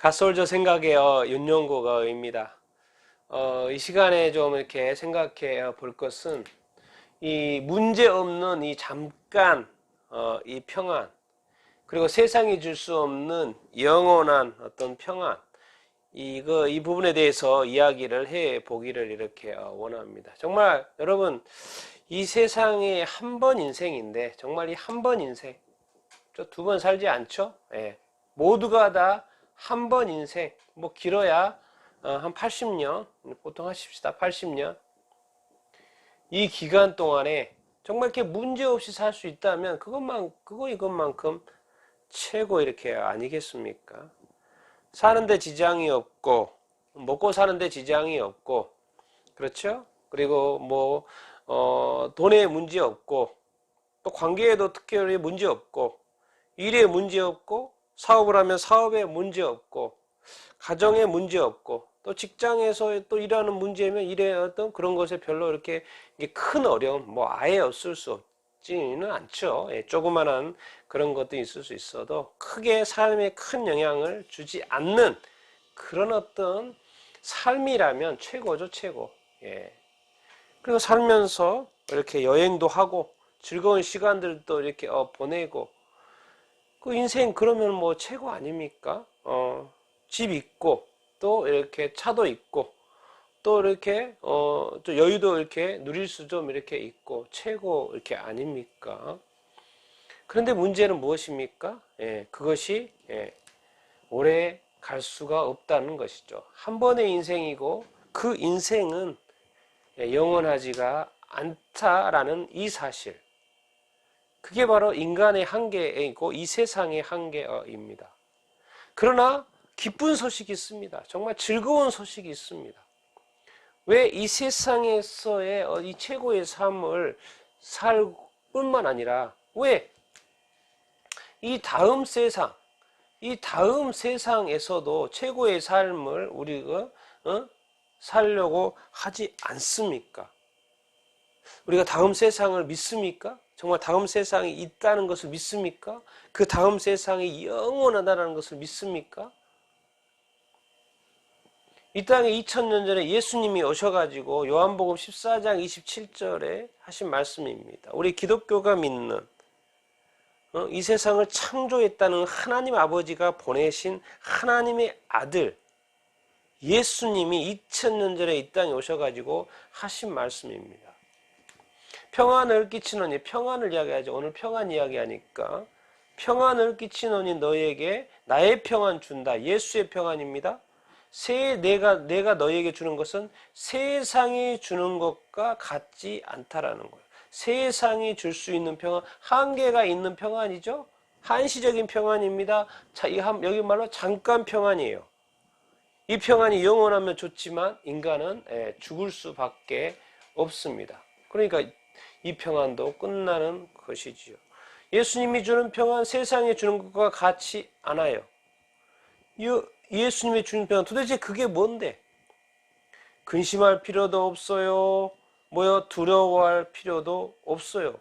갓솔저 생각의 어, 윤용고가입니다. 어, 이 시간에 좀 이렇게 생각해 볼 것은 이 문제 없는 이 잠깐 어, 이 평안 그리고 세상이 줄 수 없는 영원한 어떤 평안 이거 이 부분에 대해서 이야기를 해 보기를 이렇게 어, 원합니다. 정말 여러분 이 세상에 한 번 인생인데 정말 이 한 번 인생 저 두 번 살지 않죠? 예. 모두가 다 한 번 인생 뭐 길어야 어, 한 80년 보통 하십시다 80년 이 기간 동안에 정말 이렇게 문제 없이 살 수 있다면 그것만 그거 이것만큼 최고 이렇게 아니겠습니까? 사는데 지장이 없고 먹고 사는데 지장이 없고 그렇죠? 그리고 뭐 어, 돈에 문제 없고 또 관계에도 특별히 문제 없고 일에 문제 없고 사업을 하면 사업에 문제 없고 가정에 문제 없고 또 직장에서 또 일하는 문제면 일에 어떤 그런 것에 별로 이렇게 큰 어려움 뭐 아예 없을 수 없지는 않죠. 예, 조그만한 그런 것도 있을 수 있어도 크게 삶에 큰 영향을 주지 않는 그런 어떤 삶이라면 최고죠, 최고. 예. 그리고 살면서 이렇게 여행도 하고 즐거운 시간들도 이렇게 어, 보내고 그 인생 그러면 뭐 최고 아닙니까? 어, 집 있고 또 이렇게 차도 있고 또 이렇게 어, 또 여유도 이렇게 누릴 수 좀 이렇게 있고 최고 이렇게 아닙니까? 그런데 문제는 무엇입니까? 예, 그것이 예, 오래 갈 수가 없다는 것이죠. 한 번의 인생이고 그 인생은 예, 영원하지가 않다라는 이 사실. 그게 바로 인간의 한계이고 이 세상의 한계입니다. 그러나 기쁜 소식이 있습니다. 정말 즐거운 소식이 있습니다. 왜 이 세상에서의 어, 이 최고의 삶을 살 뿐만 아니라 왜 이 다음 세상, 이 다음 세상에서도 최고의 삶을 우리가 어? 살려고 하지 않습니까? 우리가 다음 세상을 믿습니까? 정말 다음 세상이 있다는 것을 믿습니까? 그 다음 세상이 영원하다는 것을 믿습니까? 이 땅에 2000년 전에 예수님이 오셔가지고 요한복음 14장 27절에 하신 말씀입니다. 우리 기독교가 믿는 어, 이 세상을 창조했다는 하나님 아버지가 보내신 하나님의 아들 예수님이 2000년 전에 이 땅에 오셔가지고 하신 말씀입니다. 평안을 끼치노니 평안을 이야기하죠. 오늘 평안 이야기하니까 평안을 끼치노니 너에게 나의 평안 준다. 예수의 평안입니다. 세 내가 내가 너에게 주는 것은 세상이 주는 것과 같지 않다라는 거예요. 세상이 줄 수 있는 평안, 한계가 있는 평안이죠. 한시적인 평안입니다. 자, 이 한, 여기 말로 잠깐 평안이에요. 이 평안이 영원하면 좋지만 인간은 예, 죽을 수밖에 없습니다. 그러니까 이 평안도 끝나는 것이지요. 예수님이 주는 평안, 세상에 주는 것과 같지 않아요. 예수님이 주는 평안, 도대체 그게 뭔데? 근심할 필요도 없어요. 뭐요? 두려워할 필요도 없어요.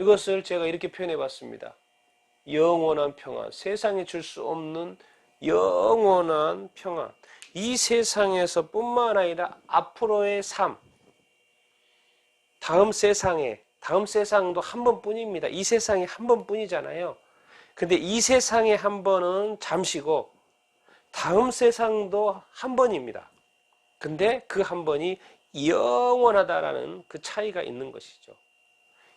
이것을 제가 이렇게 표현해 봤습니다. 영원한 평안, 세상에 줄 수 없는 영원한 평안. 이 세상에서 뿐만 아니라 앞으로의 삶, 다음 세상에, 다음 세상도 한 번뿐입니다. 이 세상이 한 번뿐이잖아요. 근데 이 세상에 한 번은 잠시고, 다음 세상도 한 번입니다. 근데 그 한 번이 영원하다라는 그 차이가 있는 것이죠.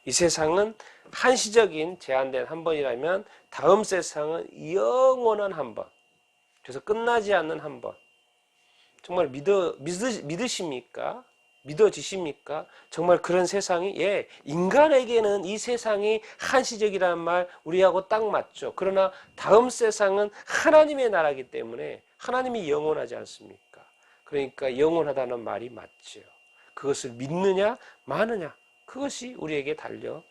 이 세상은 한시적인 제한된 한 번이라면 다음 세상은 영원한 한 번. 그래서 끝나지 않는 한 번. 정말 믿어, 믿으, 믿으십니까? 믿어지십니까? 정말 그런 세상이, 예, 인간에게는 이 세상이 한시적이라는 말 우리하고 딱 맞죠. 그러나 다음 세상은 하나님의 나라기 때문에 하나님이 영원하지 않습니까? 그러니까 영원하다는 말이 맞죠. 그것을 믿느냐, 마느냐. 그것이 우리에게 달려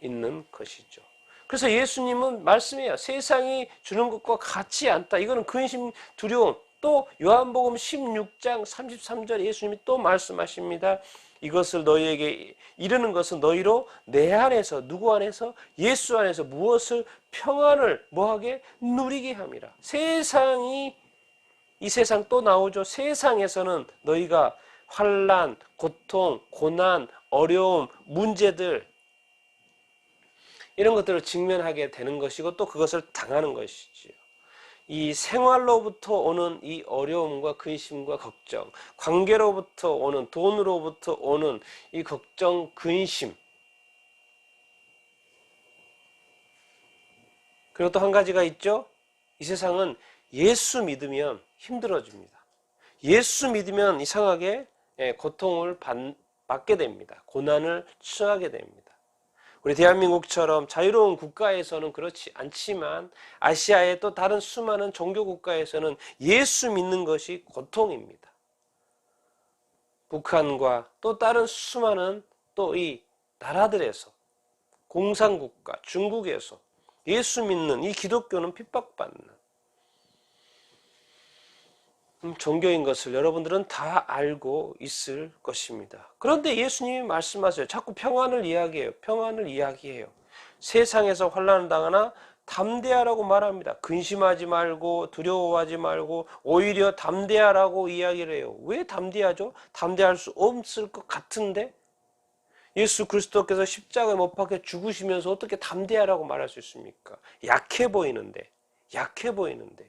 있는 것이죠. 그래서 예수님은 말씀해요. 세상이 주는 것과 같지 않다. 이거는 근심, 두려움. 또 요한복음 16장 33절 예수님이 또 말씀하십니다. 이것을 너희에게 이르는 것은 너희로 내 안에서 누구 안에서 예수 안에서 무엇을 평안을 뭐하게 누리게 함이라. 세상이 이 세상 또 나오죠. 세상에서는 너희가 환란, 고통, 고난, 어려움, 문제들 이런 것들을 직면하게 되는 것이고 또 그것을 당하는 것이지요. 이 생활로부터 오는 이 어려움과 근심과 걱정, 관계로부터 오는 돈으로부터 오는 이 걱정, 근심. 그리고 또 한 가지가 있죠. 이 세상은 예수 믿으면 힘들어집니다. 예수 믿으면 이상하게 예, 고통을 받게 됩니다. 고난을 처하게 됩니다. 우리 대한민국처럼 자유로운 국가에서는 그렇지 않지만 아시아의 또 다른 수많은 종교 국가에서는 예수 믿는 것이 고통입니다. 북한과 또 다른 수많은 또 이 나라들에서 공산국가 중국에서 예수 믿는 이 기독교는 핍박받는 음, 종교인 것을 여러분들은 다 알고 있을 것입니다. 그런데 예수님이 말씀하세요. 자꾸 평안을 이야기해요. 평안을 이야기해요. 세상에서 환란을 당하나 담대하라고 말합니다. 근심하지 말고 두려워하지 말고 오히려 담대하라고 이야기를 해요. 왜 담대하죠? 담대할 수 없을 것 같은데 예수 그리스도께서 십자가에 못 박혀 죽으시면서 어떻게 담대하라고 말할 수 있습니까? 약해 보이는데 약해 보이는데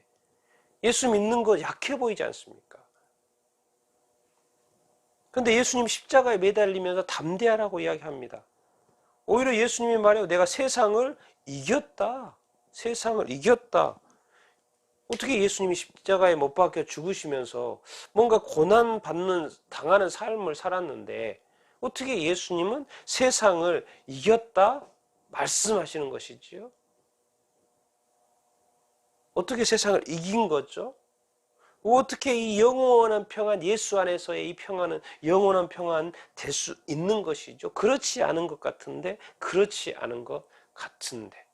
예수 믿는 거 약해 보이지 않습니까? 근데 예수님 십자가에 매달리면서 담대하라고 이야기합니다. 오히려 예수님이 말해요. 내가 세상을 이겼다. 세상을 이겼다. 어떻게 예수님이 십자가에 못 박혀 죽으시면서 뭔가 고난 받는 당하는 삶을 살았는데 어떻게 예수님은 세상을 이겼다 말씀하시는 것이지요? 어떻게 세상을 이긴 거죠? 어떻게 이 영원한 평안, 예수 안에서의 이 평안은 영원한 평안 될 수 있는 것이죠? 그렇지 않은 것 같은데, 그렇지 않은 것 같은데.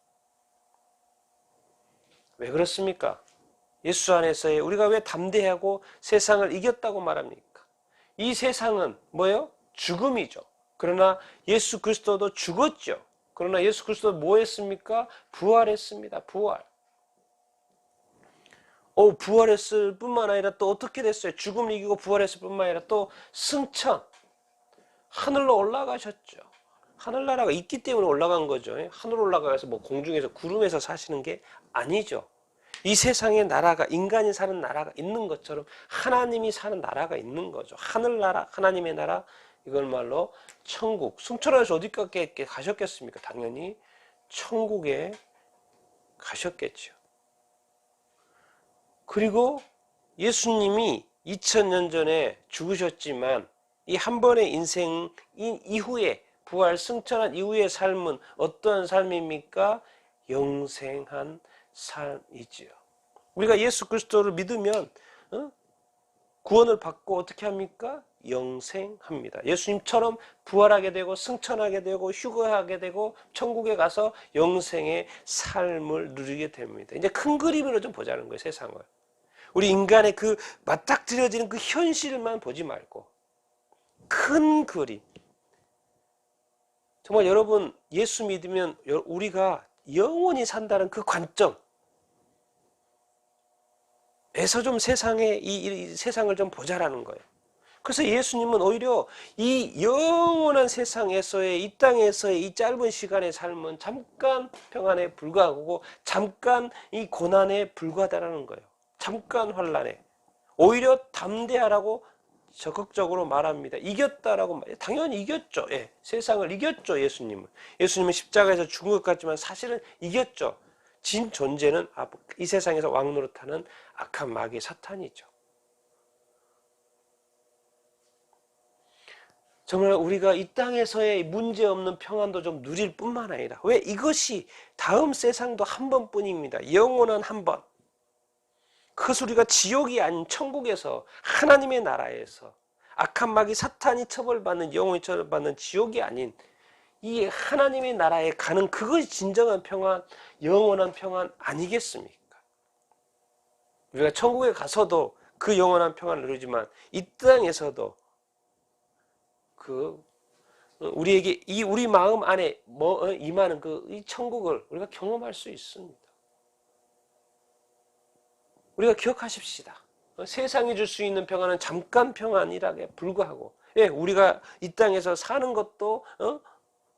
왜 그렇습니까? 예수 안에서의 우리가 왜 담대하고 세상을 이겼다고 말합니까? 이 세상은 뭐예요? 죽음이죠. 그러나 예수 그리스도도 죽었죠. 그러나 예수 그리스도 뭐 했습니까? 부활했습니다. 부활. 어, 부활했을 뿐만 아니라 또 어떻게 됐어요? 죽음을 이기고 부활했을 뿐만 아니라 또 승천. 하늘로 올라가셨죠. 하늘나라가 있기 때문에 올라간 거죠. 하늘 올라가서 뭐 공중에서 구름에서 사시는 게 아니죠. 이 세상에 나라가 인간이 사는 나라가 있는 것처럼 하나님이 사는 나라가 있는 거죠. 하늘나라, 하나님의 나라 이걸 말로 천국. 승천하셔서 어디까지 가셨겠습니까? 당연히 천국에 가셨겠죠. 그리고 예수님이 2000년 전에 죽으셨지만 이 한 번의 인생 이후에 부활 승천한 이후의 삶은 어떠한 삶입니까? 영생한 삶이지요. 우리가 예수 그리스도를 믿으면 어? 구원을 받고 어떻게 합니까? 영생합니다. 예수님처럼 부활하게 되고 승천하게 되고 휴거하게 되고 천국에 가서 영생의 삶을 누리게 됩니다. 이제 큰 그림으로 좀 보자는 거예요, 세상을. 우리 인간의 그 맞닥뜨려지는 그 현실만 보지 말고 큰 그림. 정말 여러분 예수 믿으면 우리가 영원히 산다는 그 관점 에서 좀 세상에 이, 이 세상을 좀 보자라는 거예요. 그래서 예수님은 오히려 이 영원한 세상에서의 이 땅에서의 이 짧은 시간의 삶은 잠깐 평안에 불과하고 잠깐 이 고난에 불과하다라는 거예요. 잠깐 환란에 오히려 담대하라고 적극적으로 말합니다. 이겼다라고 말 당연히 이겼죠. 예, 세상을 이겼죠. 예수님은 예수님은 십자가에서 죽은 것 같지만 사실은 이겼죠. 진 존재는 이 세상에서 왕노릇하는 악한 마귀 사탄이죠. 정말 우리가 이 땅에서의 문제 없는 평안도 좀 누릴 뿐만 아니라 왜 이것이 다음 세상도 한 번뿐입니다. 영원한 한 번. 그것을 우리가 지옥이 아닌 천국에서 하나님의 나라에서 악한 마귀 사탄이 처벌받는 영원히 처벌받는 지옥이 아닌 이 하나님의 나라에 가는 그것이 진정한 평안, 영원한 평안 아니겠습니까? 우리가 천국에 가서도 그 영원한 평안을 누리지만 이 땅에서도 그 어, 우리에게 이 우리 마음 안에 뭐 어, 임하는 그 이 천국을 우리가 경험할 수 있습니다. 우리가 기억하십시다. 어, 세상이 줄 수 있는 평안은 잠깐 평안이라게 불과하고, 예, 우리가 이 땅에서 사는 것도 어?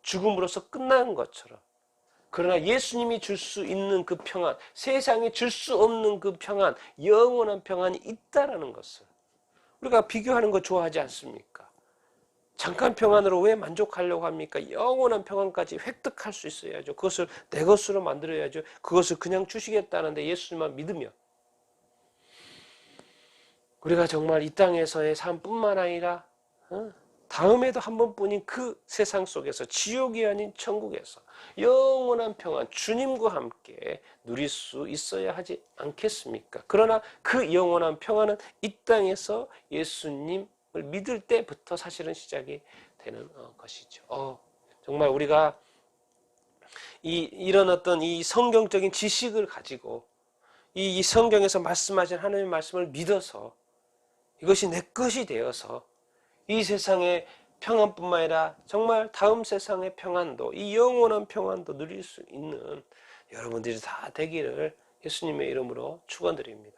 죽음으로써 끝나는 것처럼. 그러나 예수님이 줄 수 있는 그 평안, 세상에 줄수 없는 그 평안, 영원한 평안이 있다라는 것을 우리가 비교하는 거 좋아하지 않습니까? 잠깐 평안으로 왜 만족하려고 합니까? 영원한 평안까지 획득할 수 있어야죠. 그것을 내 것으로 만들어야죠. 그것을 그냥 주시겠다는데 예수님만 믿으면 우리가 정말 이 땅에서의 삶뿐만 아니라 어? 다음에도 한 번뿐인 그 세상 속에서 지옥이 아닌 천국에서 영원한 평안 주님과 함께 누릴 수 있어야 하지 않겠습니까? 그러나 그 영원한 평안은 이 땅에서 예수님을 믿을 때부터 사실은 시작이 되는 어, 것이죠. 어, 정말 우리가 이 이런 어떤 이 성경적인 지식을 가지고 이, 이 성경에서 말씀하신 하나님의 말씀을 믿어서 이것이 내 것이 되어서 이 세상의 평안뿐만 아니라 정말 다음 세상의 평안도 이 영원한 평안도 누릴 수 있는 여러분들이 다 되기를 예수님의 이름으로 축원드립니다.